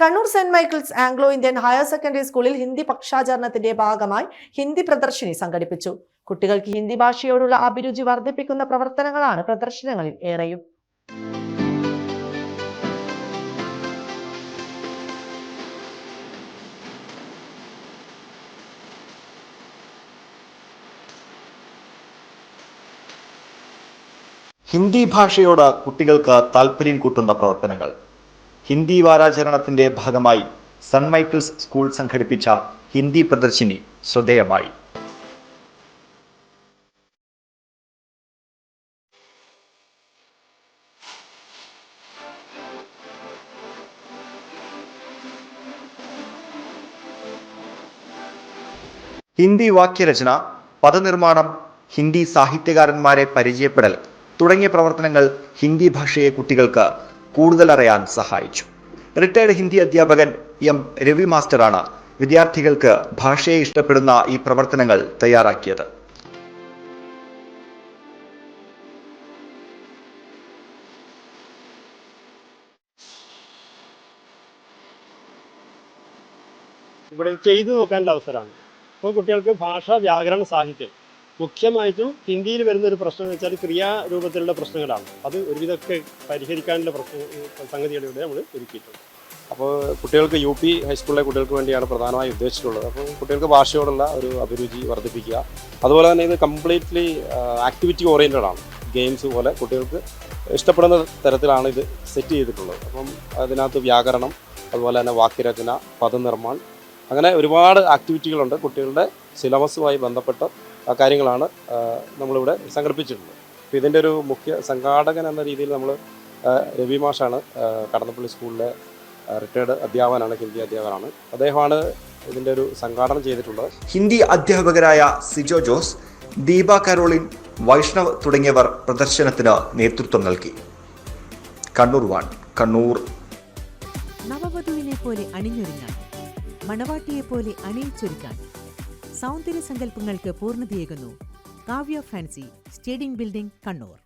Kannur Saint Michael's Anglo Indian higher secondary സ്കൂളിൽ ഹിന്ദി പക്ഷാചരണത്തിന്റെ ഭാഗമായി ഹിന്ദി പ്രദർശിനി സംഘടിപ്പിച്ചു. കുട്ടികൾക്ക് ഹിന്ദി ഭാഷയോടുള്ള അഭിരുചി വർദ്ധിപ്പിക്കുന്ന പ്രവർത്തനങ്ങളാണ് പ്രദർശനങ്ങളിൽ ഏറെയും. ഹിന്ദി ഭാഷയോട് കുട്ടികൾക്ക് താല്പര്യം കൂട്ടുന്ന പ്രവർത്തനങ്ങൾ. ഹിന്ദി വാരാചരണത്തിന്റെ ഭാഗമായി സൺ മൈക്കിൾസ് സ്കൂൾ സംഘടിപ്പിച്ച ഹിന്ദി പ്രദർശിനി ശ്രദ്ധേയമായി. ഹിന്ദി വാക്യരചന പദനിർമ്മാണം ഹിന്ദി സാഹിത്യകാരന്മാരെ പരിചയപ്പെടൽ തുടങ്ങിയ പ്രവർത്തനങ്ങൾ ഹിന്ദി ഭാഷയെ കുട്ടികൾക്ക് കൂടുതൽ അറിയാൻ സഹായിച്ചു. റിട്ടയർഡ് ഹിന്ദി അധ്യാപകൻ എം രവി മാസ്റ്ററാണ് വിദ്യാർത്ഥികൾക്ക് ഭാഷയെ ഇഷ്ടപ്പെടുന്ന ഈ പ്രവർത്തനങ്ങൾ തയ്യാറാക്കിയത്. ഇവിടെ ചെയ്തു നോക്കേണ്ട അവസരമാണ്. അപ്പോൾ കുട്ടികൾക്ക് ഭാഷ വ്യാകരണ സാഹിത്യം. മുഖ്യമായിട്ടും ഹിന്ദിയിൽ വരുന്ന ഒരു പ്രശ്നം എന്ന് വെച്ചാൽ ക്രിയാരൂപത്തിലുള്ള പ്രശ്നങ്ങളാണ്. അത് ഒരുവിധമൊക്കെ പരിഹരിക്കാനുള്ള പ്രശ്ന സംഗതികളിലൂടെ നമ്മൾ ഒരുക്കിയിട്ടുണ്ട്. അപ്പോൾ കുട്ടികൾക്ക് യു പി ഹൈസ്കൂളിലെ കുട്ടികൾക്ക് വേണ്ടിയാണ് പ്രധാനമായി ഉദ്ദേശിച്ചിട്ടുള്ളത്. അപ്പോൾ കുട്ടികൾക്ക് ഭാഷയോടുള്ള ഒരു അഭിരുചി വർദ്ധിപ്പിക്കുക. അതുപോലെ തന്നെ ഇത് കംപ്ലീറ്റ്ലി ആക്ടിവിറ്റി ഓറിയന്റഡ് ആണ്. ഗെയിംസ് പോലെ കുട്ടികൾക്ക് ഇഷ്ടപ്പെടുന്ന തരത്തിലാണ് ഇത് സെറ്റ് ചെയ്തിട്ടുള്ളത്. അപ്പം അതിനകത്ത് വ്യാകരണം അതുപോലെ തന്നെ വാക്യരചന പദനിർമ്മാണം അങ്ങനെ ഒരുപാട് ആക്ടിവിറ്റികളുണ്ട് കുട്ടികളുടെ സിലബസുമായി ബന്ധപ്പെട്ട. കാര്യങ്ങളാണ് നമ്മളിവിടെ സംഘടിപ്പിച്ചിട്ടുള്ളത്. അപ്പോൾ ഇതിന്റെ ഒരു മുഖ്യ സംഘാടകൻ എന്ന രീതിയിൽ നമ്മൾ രവി മാഷാണ് കടന്നപ്പള്ളി സ്കൂളിലെ റിട്ടയർഡ് അധ്യാപകനാണ് ഹിന്ദി അധ്യാപകനാണ്. അദ്ദേഹമാണ് ഇതിന്റെ ഒരു സംഘാടനം ചെയ്തിട്ടുള്ളത്. ഹിന്ദി അധ്യാപകരായ സിജോ ജോസ് ദീപ കരോളിൻ വൈഷ്ണവ് തുടങ്ങിയവർ പ്രദർശനത്തിന് നേതൃത്വം നൽകി. കണ്ണൂർ വാൺ കണ്ണൂർ. നവവധുവിനെ പോലെ അണിഞ്ഞൊരുങ്ങാൻ മണവാട്ടിയെ പോലെ അണിയിച്ചൊരുക്കാൻ സൗന്ദര്യ സങ്കല്പങ്ങൾക്ക് പൂർണതയേകുന്നു. Kavya fancy stadium building Kannur.